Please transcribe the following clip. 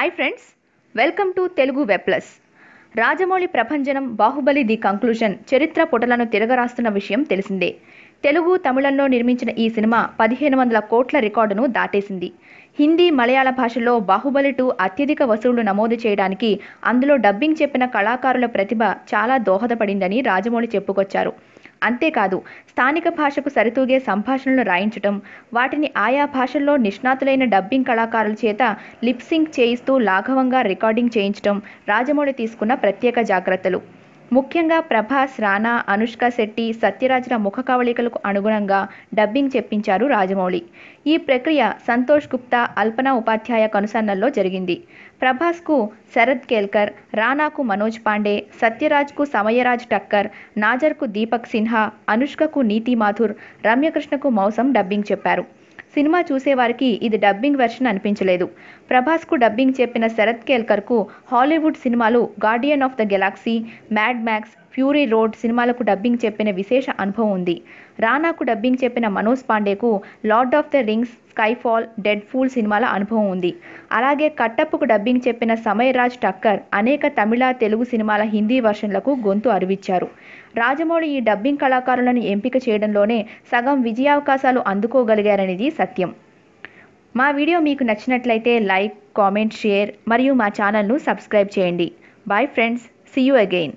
Hi friends welcome to Telugu web plus Rajamouli ప్రభంజనం Baahubali the conclusion చరిత్ర పుటలను తిరగరాస్తున్న విషయం తెలిసిందే. తెలుగు తమిళంలో నిర్మించిన ఈ సినిమా పదిహేను వందల కోట్ల రికార్డును దాటేసింది. హిందీ మలయాళ భాషల్లో బాహుబలి టూ అత్యధిక వసూళ్ళు నమోదు చేయడానికి అందులో డబ్బింగ్ చెప్పిన కళాకారుల ప్రతిభ చాలా దోహదపడిందని రాజమౌళి చెప్పుకొచ్చారు. అంతేకాదు స్థానిక భాషకు సరితూగే సంభాషణలు రాయించటం వాటిని ఆయా భాషల్లో నిష్ణాతులైన డబ్బింగ్ కళాకారుల చేత లిప్సింగ్ చేయిస్తూ లాఘవంగా రికార్డింగ్ చేయించటం రాజమౌళి తీసుకున్న ప్రత్యేక జాగ్రత్తలు. ముఖ్యంగా ప్రభాస్ రానా అనుష్క శెట్టి సత్యరాజ్ల ముఖ కవళికలకు అనుగుణంగా డబ్బింగ్ చెప్పించారు రాజమౌళి. ఈ ప్రక్రియ సంతోష్ గుప్తా అల్పన ఉపాధ్యాయ కనుసన్నల్లో జరిగింది. ప్రభాస్కు శరద్ కేల్కర్ రానాకు మనోజ్ పాండే సత్యరాజ్కు సమయరాజ్ టక్కర్ నాజర్కు దీపక్ సిన్హా అనుష్కకు నీతి మాథుర్ రమ్యకృష్ణకు మౌసం డబ్బింగ్ చెప్పారు. సినిమా చూసేవారికి ఇది డబ్బింగ్ వెర్షన్ అనిపించలేదు. ప్రభాస్కు డబ్బింగ్ చెప్పిన శరత్ కేల్కర్కు హాలీవుడ్ సినిమాలు Guardian of the Galaxy Mad Max Fury Road సినిమాలకు డబ్బింగ్ చెప్పిన విశేష అనుభవం ఉంది. రానాకు డబ్బింగ్ చెప్పిన Manoj పాండేకు Lord of the Rings Skyfall Deadpool సినిమాల అనుభవం ఉంది. అలాగే కట్టప్పుకు డబ్బింగ్ చెప్పిన సమయరాజ్ టక్కర్ అనేక తమిళ తెలుగు సినిమాల హిందీ వర్షన్లకు గొంతు అరివిచ్చారు. రాజమౌళి ఈ డబ్బింగ్ కళాకారులను ఎంపిక చేయడంలోనే సగం విజయావకాశాలు అందుకోగలిగారనేది సత్యం. మా వీడియో మీకు నచ్చినట్లయితే లైక్ కామెంట్ షేర్ మరియు మా ఛానల్ను సబ్స్క్రైబ్ చేయండి. Bye friends. See you again